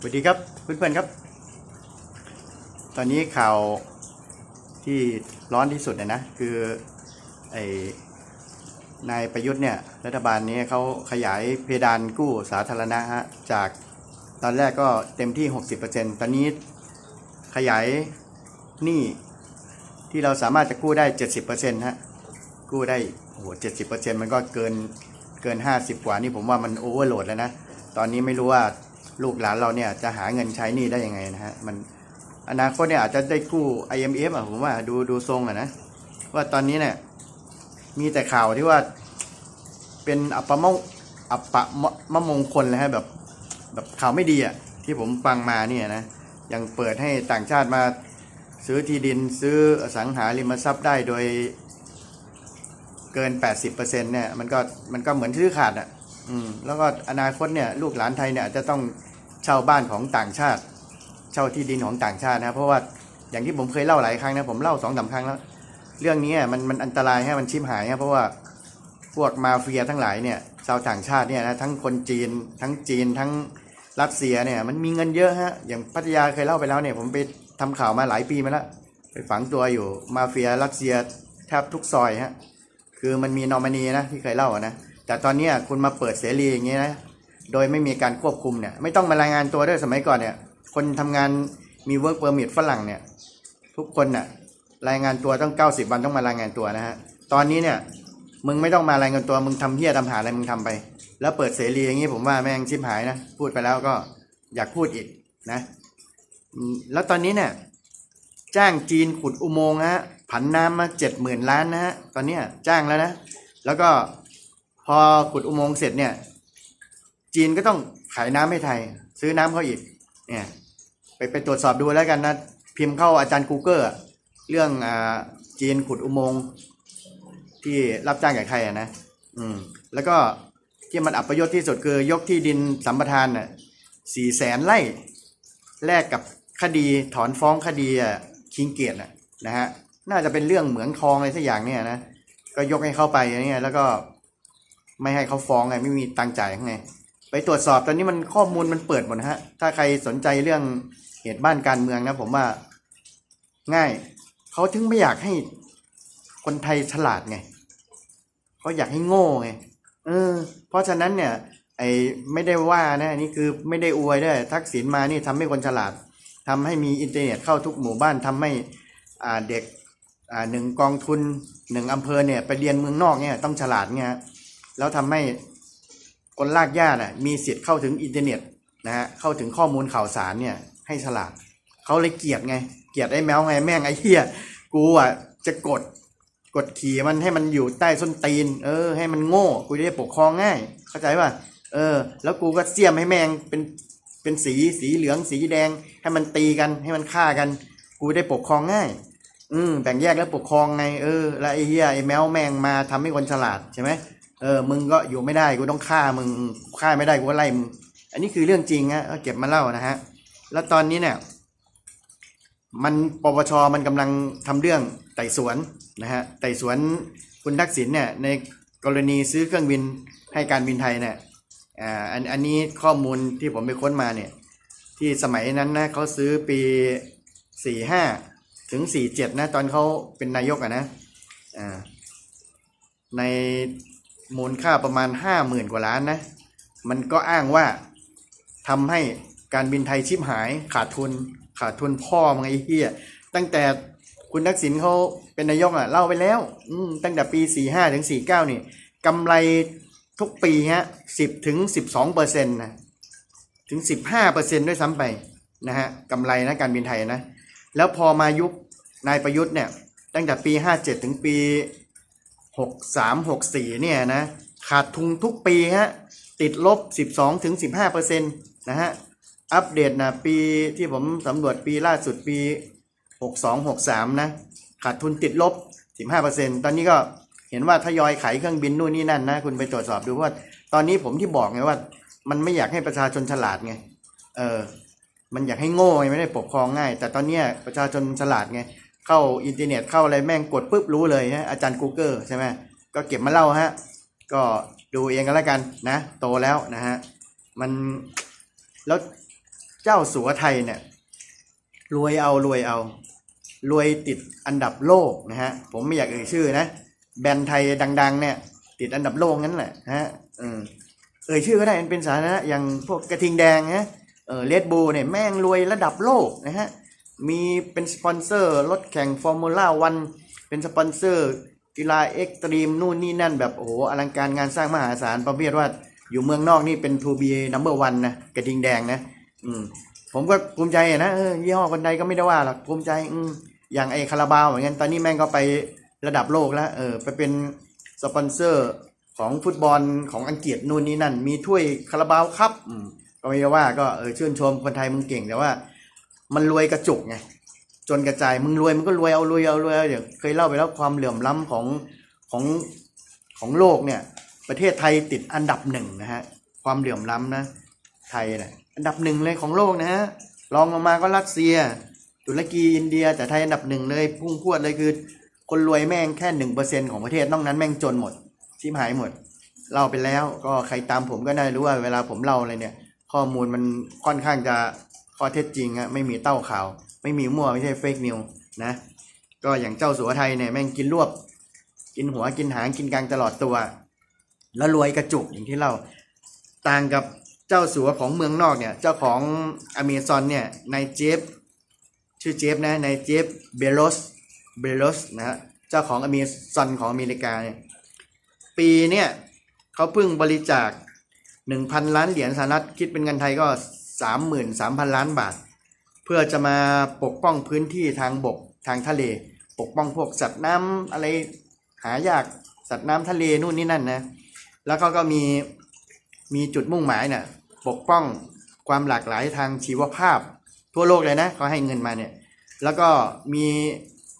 สวัสดีครับเพื่อนๆครับ ตอนนี้ข่าวที่ร้อนที่สุดนะนะ คือไอ้นายประยุทธ์เนี่ยรัฐบาลนี้เขาขยายเพดานกู้สาธารณะฮะจากตอนแรกก็เต็มที่ 60%ตอนนี้ขยายหนี้ที่เราสามารถจะกู้ได้ 70%ฮะกู้ได้โอ้โห70%มันก็เกินเกิน50กว่านี่ผมว่ามันโอเวอร์โหลดแล้วนะ ตอนนี้ไม่รู้ว่า ลูกหลานเราเนี่ยจะหาเงินใช้หนี้ได้ยังไงนะฮะมันอนาคตเนี่ยอาจจะได้กู้ IMF อะผมว่าดูดูทรงอะนะว่าตอนนี้เนี่ยมีแต่ข่าวที่ว่าเป็นอัปมงอัปะมะมะมงคลเลยฮะแบบแบบข่าวไม่ดีอะที่ผมฟังมาเนี่ยนะยังเปิดให้ต่างชาติมาซื้อที่ดินซื้ออสังหาริมทรัพย์ได้โดยเกิน 80%เนี่ยมันก็มันก็เหมือนซื้อขาดอะ อืมแล้วก็อนาคตเนี่ยลูกหลานไทยเนี่ยอาจจะต้องเช่าบ้านของต่างชาติ เช่าที่ดินของต่างชาตินะเพราะว่าอย่างที่ผมเคยเล่าหลายครั้งนะผมเล่าสองสาครั้งแล้ว เรื่องนี้มันมันอันตรายฮะมันชิมหายฮะเพราะว่าพวกมาเฟียทั้งหลายเนี่ยชาวต่างชาติเนี่ยนะทั้งคนจีน ทั้งจีนทั้งรัสเซียเนี่ยมันมีเงินเยอะฮะอย่างพัทยาเคยเล่าไปแล้วเนี่ยผมไปทำข่าวมาหลายปีมาแล้วไปฝังตัวอยู่มาเฟียรัสเซียแทบทุกซอยฮะคือมันมีนอมินีนะที่เคยเล่าอะนะ แต่ตอนนี้คุณมาเปิดเสรีอย่างเงี้นะโดยไม่มีการควบคุมเนี่ยไม่ต้องมารายงานตัวด้วยสมัยก่อนเนี่ยคนทำงานมี work permit ฝรั่งเนี่ยทุกคนน่ะรายงานตัวต้อง 90 วันต้องมารายงานตัวนะฮะตอนนี้เนี่ยมึงไม่ต้องมารายงานตัวมึงทำเพี้ยทำหาอะไรมึงทำไป แล้วเปิดเสรีอย่างงี้ผมว่าแม่งชิบหายนะพูดไปแล้วก็อยากพูดอีกนะแล้วตอนนี้เนี่ยจ้างจีนขุดอุโมงค์ฮะผันน้ำมาเจ็ดหมื่นล้านนะฮะตอนเนี้จ้างแล้วนะ แล้วก็ พอขุดอุโมงค์เสร็จเนี่ย จีนก็ต้องขายน้ำให้ไทย ซื้อน้ำเขาอีก เนี่ย ไปไปตรวจสอบดูแล้วกันนะ พิมพ์เข้าอาจารย์ Google อะเรื่องอ่าจีนขุดอุโมงค์ที่รับจ้างจากใครอะนะอืม แล้วก็ที่มันอับประโยชน์ที่สุดคือยกที่ดินสัมปทานน่ะสี่แสนไร่แลกกับคดีถอนฟ้องคดีอะคิงเกียรติน่ะนะฮะน่าจะเป็นเรื่องเหมืองทองอะไรสักอย่างเนี่ยนะก็ยกให้เข้าไปเนี่ยแล้วก็ ไม่ให้เขาฟ้องไงไม่มีตังค์จ่ายไงไปตรวจสอบตอนนี้มันข้อมูลมันเปิดหมดฮะ ถ้าใครสนใจเรื่องเหตุบ้านการเมืองนะ ผมว่าง่าย เขาถึงไม่อยากให้คนไทยฉลาดไงเขาอยากให้โง่ไงเออ เพราะฉะนั้นเนี่ย ไอ้ไม่ได้ว่านะนี่คือไม่ได้อวยด้วยทักษิณมานี่ทำให้คนฉลาดทำให้มีอินเทอร์เน็ตเข้าทุกหมู่บ้านทำให้อ่าเด็กอ่าหนึ่งกองทุนหนึ่งอำเภอเนี่ย ไปเรียนเมืองนอกเนี่ยต้องฉลาดเนี่ย แล้วทำให้คนลากย่าน่ะมีสิทธิ์เข้าถึงอินเทอร์เน็ตนะฮะเข้าถึงข้อมูลข่าวสารเนี่ยให้ฉลาดเขาเลยเกลียดไง เกลียดไอ้แมวไงแม่งไอ้เหี้ยกูอะจะกดกดขี่มันให้มันอยู่ใต้ส้นตีน เออ ให้มันโง่กูจะได้ปกครองง่าย เข้าใจป่ะเออ แล้วกูก็เสียมให้แม่งเป็นเป็นสีสีเหลืองสีแดง ให้มันตีกันให้มันฆ่ากัน กูได้ปกครองง่าย อืมแบ่งแยกแล้วปกครองไงเออแล้วไอ้เหี้ยไอ้แมวแม่งมาทำให้คนฉลาดใช่ไหม เออ มึงก็อยู่ไม่ได้กูต้องฆ่ามึงฆ่าไม่ได้กูก็ไล่มึงอันนี้คือเรื่องจริงฮะก็เก็บมาเล่านะฮะ แล้วตอนนี้เนี่ย มันปปชมันกำลังทำเรื่องไต่สวนนะฮะไต่สวนคุณทักษิณเนี่ยในกรณีซื้อเครื่องบินให้การบินไทยเนี่ยอ่าอันอันนี้ข้อมูลที่ผมไปค้นมาเนี่ย ที่สมัยนั้นนะเขาซื้อปีสี่ห้าถึงสี่เจ็ดนะ ตอนเขาเป็นนายกอะนะอ่าใน มูลค่าประมาณห้าหมื่นกว่าล้านนะ มันก็อ้างว่าทำให้การบินไทยชิบหายขาดทุนขาดทุนพ่อมึงไอ้เหี้ยตั้งแต่คุณทักษิณเขาเป็นนายกอะเล่าไปแล้ว อืตั้งแต่ปีสี่ห้าถึงสี่เก้านี่กำไรทุกปีฮะสิบถึงสิบสองเปอร์เซ็นต์นะถึงสิบห้าเปอร์เซ็นต์ด้วยซ้ำไปนะฮะกำไรนะการบินไทยนะ แล้วพอมายุคนายประยุทธ์เนี่ย ตั้งแต่ปีห้าเจ็ดถึงปี หกสามหกสี่เนี่ยนะขาดทุนทุกปีฮะติดลบสิบสองถึงสิบห้าเปอร์เซ็นต์นะฮะอัปเดตนะปีที่ผมสำรวจปีล่าสุดปีหกสองหกสามนะขาดทุนติดลบสิบห้าเปอร์เซ็นตอนนี้ก็เห็นว่าทยอยขายเครื่องบินนู่นนี่นั่นนะคุณไปตรวจสอบดูว่า ตอนนี้ผมที่บอกไงว่า มันไม่อยากให้ประชาชนฉลาดไงเออมันอยากให้โง่ไงไม่ได้ปกครองง่าย แต่ตอนนี้ประชาชนฉลาดไง เข้าอินเทอร์เน็ตเข้าอะไรแม่งกดปุ๊บรู้เลยฮะอาจารย์ Google ใช่ไหมก็เก็บมาเล่าฮะ ก็ดูเองกันแล้วกันนะ โตแล้วนะฮะ มันแล้วเจ้าสัวไทยเนี่ยรวยเอารวยเอา รวยติดอันดับโลกนะฮะ ผมไม่อยากเอ่ยชื่อนะ แบรนด์ไทยดัง ๆ เนี่ย ติดอันดับโลกนั่นแหละนะฮะเอ่ยชื่อก็ได้เป็นสาธารณะอย่างพวกกระทิงแดงนะเออเลดบูเนี่ยแม่งรวยระดับโลกนะฮะ มีเป็นสปอนเซอร์รถแข่งฟอร์มูล่าวันเป็นสปอนเซอร์กีฬาเอ็กตรีมนู่นนี่นั่นแบบโอ้โหอลังการงานสร้างมหาศาลประเภทว่าอยู่เมืองนอกนี่เป็น 2B number one นนะกระทิงแดงนะ อืม ผมก็ภูมิใจนะเออยี่ห้อคนใดก็ไม่ได้ว่าหรอกภูมิใจ อืมอย่างไอคาราบาวเหมือนกันตอนนี้แม่งก็ไประดับโลกแล้ว เออ ไปเป็นสปอนเซอร์ของฟุตบอลของอังกฤษนู่นนี่นั่น มีถ้วยคาราบาวครับ อืมก็ไม่ได้ว่าก็เออชื่นชมคนไทยมึงเก่งแต่ว่า มันรวยกระจุกไงจนกระจายมึงรวยมึงก็รวยเอารวยเอารวยเอาเดี๋ยวเคยเล่าไปแล้วความเหลื่อมล้ำของของของโลกเนี่ย ประเทศไทยติดอันดับหนึ่งนะฮะความเหลื่อมล้ำนะ ไทยเนี่ยอันดับหนึ่งเลยของโลกนะฮะรองลงมาก็รัสเซีย ตุรกีอินเดียแต่ไทยอันดับหนึ่งเลย พุ่งพรวดเลยคือ คนรวยแม่งแค่หนึ่งเปอร์เซ็นของประเทศนอกนั้นแม่งจนหมดชิมหายหมดเล่าไปแล้วก็ใครตามผมก็ได้รู้ว่าเวลาผมเล่าอะไรเนี่ย ข้อมูลมันค่อนข้างจะ ข้อเท็จจริงอะไม่มีเต้าข่าว ไม่มีมั่วไม่ใช่เฟกนิวนะ ก็อย่างเจ้าสัวไทยเนี่ยแม่งกินรวบ กินหัวกินหางกินกลางตลอดตัว แล้วรวยกระจุกอย่างที่เราต่างกับเจ้าสัวของเมืองนอกเนี่ย เจ้าของอเมซอนเนี่ยนายเจฟชื่อเจฟนะนายเจฟเบโรสเบโรสนะฮะเจ้าของอเมซอนของอเมริกาเนี่ยปีเนี่ยเขาเพิ่งบริจาคหนึ่งพันล้านเหรียญสหรัฐคิดเป็นเงินไทยก็ สามหมื่นสามพันล้านบาท เพื่อจะมาปกป้องพื้นที่ทางบกทางทะเล ปกป้องพวกสัตว์น้ำอะไรหายากสัตว์น้ำทะเลนู่นนี่นั่นนะแล้วเขาก็มีมีจุดมุ่งหมายเนี่ยปกป้องความหลากหลายทางชีวภาพ ทั่วโลกเลยนะเขาให้เงินมาเนี่ยแล้วก็มี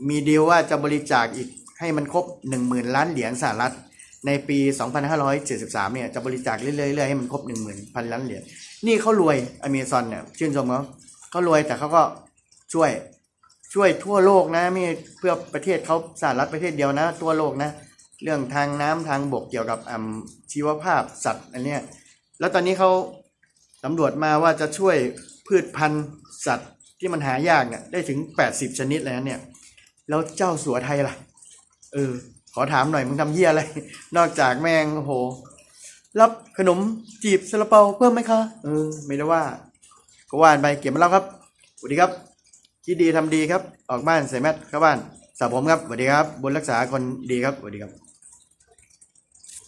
มีดีลว่าจะบริจาคอีกให้มันครบ 1 0,000 ล้านเหรียญสหรัฐในปี 2573 เนี่ยจะบริจาคเรื่อยๆเรื่อยๆให้มันครบ 1 0,000 พันล้านเหรียญ นี่เขารวยอเมซอนเนี่ยชื่นชมเขาเขารวยแต่เขาก็ช่วยช่วยทั่วโลกนะไม่เพื่อประเทศเขาสหรัฐประเทศเดียวนะ ทั่วโลกนะ เรื่องทางน้ำทางบกเกี่ยวกับอ่ำชีวภาพสัตว์อันเนี้ยแล้วตอนนี้เขาสำรวจมาว่าจะช่วยพืชพันธุ์สัตว์ที่มันหายากเนี่ยได้ถึง 80 ชนิดเลยนะเนี่ย แล้วเจ้าสัวไทยล่ะ เออ ขอถามหน่อยมึงทำเหี้ยอะไร นอกจากแมงโอ้โห รับขนมจีบซาลาเปาเพิ่มไหมคะเออไม่ได้ว่าก็ว่านไปเก็บมาแล้วครับสวัสดีครับคิดดีทำดีครับ ออกบ้านใส่แมสเข้าบ้านสาวผมครับสวัสดีครับบุญรักษาคนดีครับสวัสดีครับ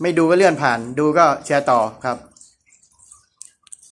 ไม่ดูก็เลื่อนผ่าน ดูก็แชร์ต่อครับ